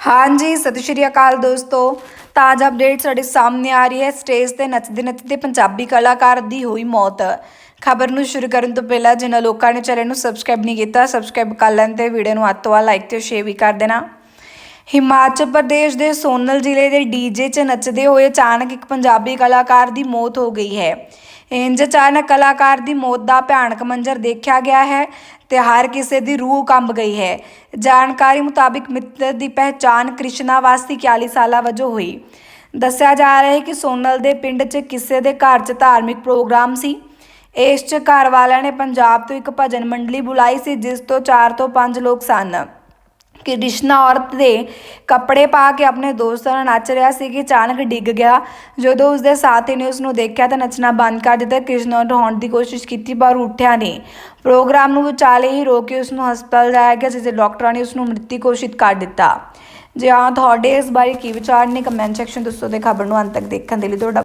ਹਾਂਜੀ, ਸਤਿ ਸ਼੍ਰੀ ਅਕਾਲ ਦੋਸਤੋ। ਤਾਜ਼ਾ ਅਪਡੇਟ ਸਾਡੇ ਸਾਹਮਣੇ ਆ ਰਹੀ ਹੈ। ਸਟੇਜ ਤੇ ਨੱਚਦੇ ਨੱਚਦੇ ਪੰਜਾਬੀ ਕਲਾਕਾਰ ਦੀ ਹੋਈ ਮੌਤ। ਖਬਰ ਨੂੰ ਸ਼ੁਰੂ ਕਰਨ ਤੋਂ ਪਹਿਲਾਂ ਜਿਨ੍ਹਾਂ ਲੋਕਾਂ ਨੇ ਚੈਨਲ ਨੂੰ ਸਬਸਕ੍ਰਾਈਬ ਨਹੀਂ ਕੀਤਾ ਸਬਸਕ੍ਰਾਈਬ ਕਰ ਲੈਣ ਤੇ ਵੀਡੀਓ ਨੂੰ ਹੱਥ ਤੋਂ ਲਾਈਕ ਤੇ ਸ਼ੇਅਰ ਵੀ ਕਰ ਦੇਣਾ। ਹਿਮਾਚਲ ਪ੍ਰਦੇਸ਼ ਦੇ ਸੋਨਲ ਜ਼ਿਲ੍ਹੇ ਦੇ ਡੀਜੇ 'ਚ ਨੱਚਦੇ ਹੋਏ ਅਚਾਨਕ ਇੱਕ ਪੰਜਾਬੀ ਕਲਾਕਾਰ ਦੀ ਮੌਤ ਹੋ ਗਈ ਹੈ। ਇੰਜ ਅਚਾਨਕ ਕਲਾਕਾਰ ਦੀ ਮੌਤ ਦਾ ਭਿਆਨਕ ਮੰਜ਼ਰ ਦੇਖਿਆ ਗਿਆ ਹੈ ਤੇ ਹਰ ਕਿਸੇ ਦੀ ਰੂਹ ਕੰਬ ਗਈ ਹੈ। ਜਾਣਕਾਰੀ ਮੁਤਾਬਿਕ ਮਿੱਤਰ ਦੀ ਪਹਿਚਾਣ ਕ੍ਰਿਸ਼ਨਾ ਵਾਸੀ 41 ਸਾਲਾ ਵਜੋਂ ਹੋਈ। ਦੱਸਿਆ ਜਾ ਰਿਹਾ ਹੈ ਕਿ ਸੋਨਲ ਦੇ ਪਿੰਡ 'ਚ ਕਿਸੇ ਦੇ ਘਰ 'ਚ ਧਾਰਮਿਕ ਪ੍ਰੋਗਰਾਮ ਸੀ। ਇਸ 'ਚ ਘਰ ਵਾਲਿਆਂ ਨੇ ਪੰਜਾਬ ਤੋਂ ਇੱਕ ਭਜਨ ਮੰਡਲੀ ਬੁਲਾਈ ਸੀ, ਜਿਸ ਤੋਂ 4 ਤੋਂ 5 ਲੋਕ ਸਨ। ਕਿ ਕ੍ਰਿਸ਼ਨਾ ਔਰਤ ਦੇ ਕੱਪੜੇ ਪਾ ਕੇ ਆਪਣੇ ਦੋਸਤਾਂ ਨਾਲ ਨੱਚ ਰਿਹਾ ਸੀ ਕਿ ਅਚਾਨਕ ਡਿੱਗ ਗਿਆ। ਜਦੋਂ ਉਸਦੇ ਸਾਥੀ ਨੇ ਉਸ ਨੂੰ ਦੇਖਿਆ ਤਾਂ ਨੱਚਣਾ ਬੰਦ ਕਰ ਦਿੱਤਾ। ਕ੍ਰਿਸ਼ਨਾ ਨੂੰ ਉਠਾਉਣ ਦੀ ਕੋਸ਼ਿਸ਼ ਕੀਤੀ, ਪਰ ਉੱਠਿਆ ਨਹੀਂ। ਪ੍ਰੋਗਰਾਮ ਨੂੰ ਵਿਚਾਲੇ ਹੀ ਰੋਕ ਕੇ ਉਸ ਨੂੰ ਹਸਪਤਾਲ ਜਾਇਆ ਗਿਆ ਜਿੱਥੇ ਡਾਕਟਰਾਂ ਨੇ ਉਸ ਨੂੰ ਮ੍ਰਿਤਕ ਘੋਸ਼ਿਤ ਕਰ ਦਿੱਤਾ। ਜੇ ਹਾਂ, ਤੁਹਾਡੇ ਇਸ ਬਾਰੇ ਕੀ ਵਿਚਾਰ ਨੇ? ਕਮੈਂਟ ਸੈਕਸ਼ਨ ਦੱਸੋ ਤੇ ਖਬਰ ਨੂੰ ਅੰਤ ਤੱਕ ਦੇਖਣ ਦੇ ਲਈ ਤੁਹਾਡਾ